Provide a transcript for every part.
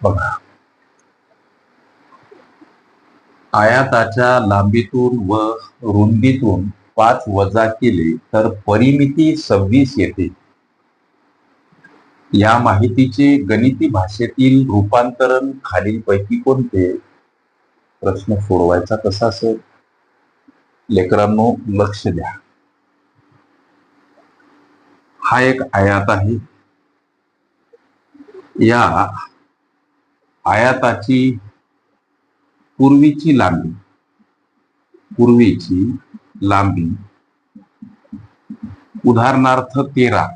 बघा. आयाताच्या लांबीतून व रुंदीतून पाच वजा केले तर परिमिती सव्वीस येते. या माहितीचे गणिती भाषेतील रूपांतरण खालीलपैकी कोणते? प्रश्न सोडवायचा कसा असेल? लेकरांनो लक्ष द्या. हा एक आयात आहे. या आयाताची पूर्वीची लांबी पूर्वीची लांबी. उदाहरणार्थ तेरा.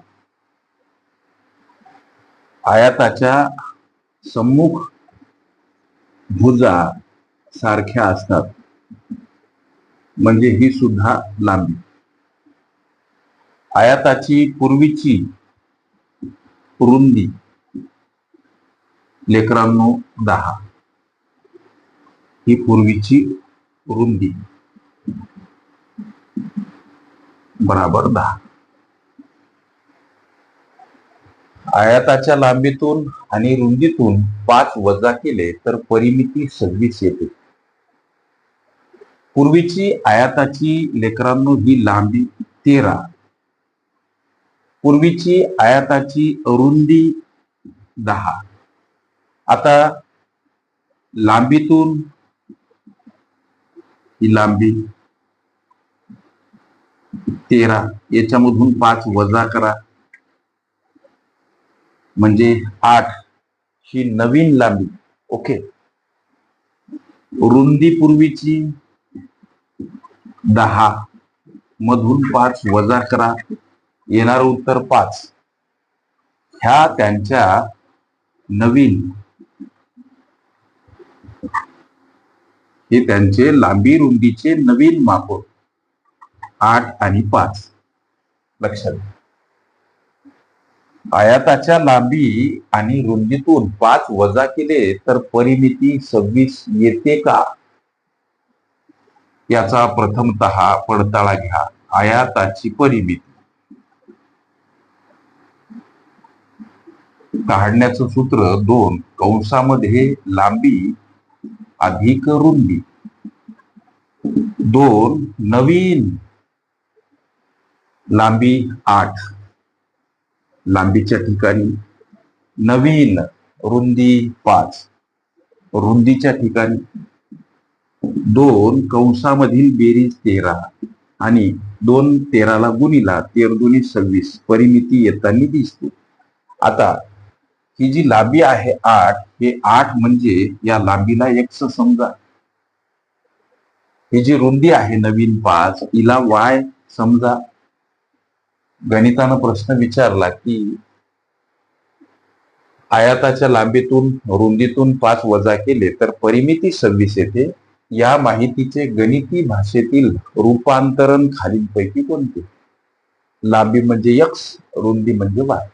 आयाताच्या सम्मुख भुजा सारख्या असतात. म्हणजे ही सुद्धा लांबी. आयाताची पूर्वीची रुंदी. लेकरांनो दहा. ही पूर्वीची रुंदी. बराबर दहा. आयाताच्या लांबीतून आणि रुंदीतून पाच वजा केले तर परिमिती सव्वीस येते. पूर्वीची आयाताची लेकरांनो ही लांबी तेरा. पूर्वीची आयाताची रुंदी दहा. आता लांबीतून ही लांबी तेरा याच्यामधून पाच वजा करा. म्हणजे आठ ही नवीन लांबी. ओके? रुंदी पूर्वीची दहा मधून पाच वजा करा. येणार उत्तर पाच. ह्या त्यांच्या नवीन हे त्यांचे लांबी रुंदीचे नवीन माप आठ आणि पाच. लक्षात आयाताच्या लांबी आणि रुंदीतून पाच वजा केले तर परिमिती सव्वीस येते का? याचा प्रथमत पडताळा घ्या. आयाताची परिमिती. काढण्याचं सूत्र दोन. कंसामध्ये लांबी अधिक रुंदी. दोन नवीन. लांबी आठ. लांबीच्या ठिकाणी नवीन रुंदी पाच. रुंदीच्या ठिकाणी दोन कंसामधील बेरीज तेरा आणि दोन तेराला गुणीला तेर दोन्ही सव्वीस. परिमिती येताना दिसते. आता ही जी लांबी आहे आठ हे आठ म्हणजे या लांबीला एक्स समजा ही जी रुंदी आहे नवीन पाच हिला वाय समजा. गणितानं प्रश्न विचारला की आयाताच्या लांबीतून रुंदीतून पाच वजा केले तर परिमिती सव्वीस येते. या माहितीचे गणिती भाषेतील रूपांतरण खालीलपैकी कोणते? लांबी म्हणजे यक्स रुंदी म्हणजे वाय.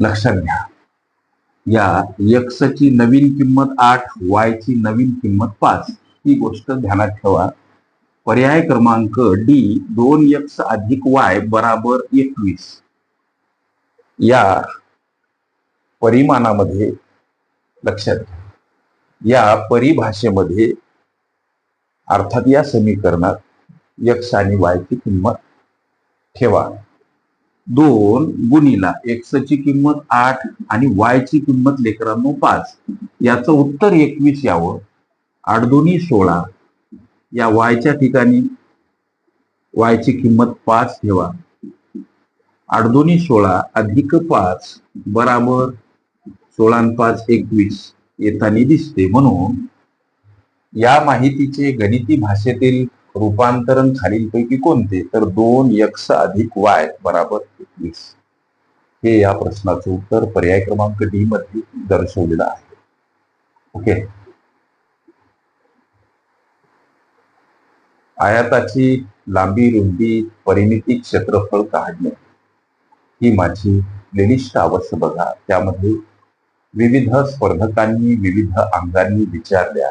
लक्षात घ्या. या यक्षची नवीन किंमत आठ वाय ची नवीन किंमत पाच. ही गोष्ट ध्यानात ठेवा. पर्याय क्रमांक डी दोन यक्ष अधिक वाय बराबर एकवीस. या परिमाणामध्ये लक्षात घ्या. या परिभाषेमध्ये अर्थात या समीकरणात यक्ष आणि वाय ची किंमत ठेवा. दोन गुणीला एक्स ची किंमत आठ आणि वाय ची किंमत लेकरांनो पाच. याचं उत्तर एकवीस यावं. आठ दोन्ही सोळा. या वायच्या ठिकाणी वायची किंमत पाच ठेवा. आठ दोन्ही सोळा अधिक पाच. बराबर. सोळा पाच एकवीस. येताना दिसते. म्हणून या माहितीचे गणिती भाषेतील रूपांतरण खालीलपैकी कोणते? तर दोन यक्स अधिक वाय बराबर एकवीस. हे या प्रश्नाचं उत्तर पर्याय क्रमांक डी मध्ये दर्शवलेलं आहे. ओके? आयाताची लांबी रुंदी परिमिती क्षेत्रफळ काढणे. ही माझी प्लेलिस्ट अवश्य बघा. त्यामध्ये विविध स्पर्धकांनी विविध अंगांनी विचारल्या.